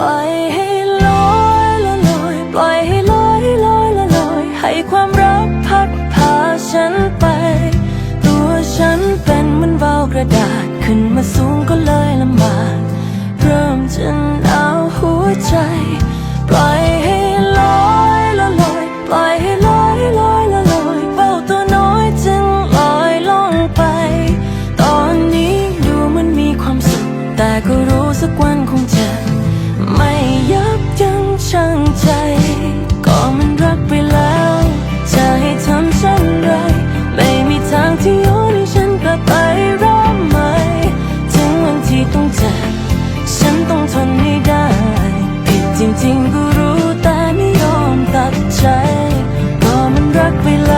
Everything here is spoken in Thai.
ล่อยให้ลอยละลอยปล่อยให้ลอยลอยละลอยให้ความรักพัดพาฉันไป ตัวฉันเป็นเหมือนเบากระดาษขึ้นมาสูงก็เลยลำบากเริ่มจะหนาวหัวใจ ปล่อย we love.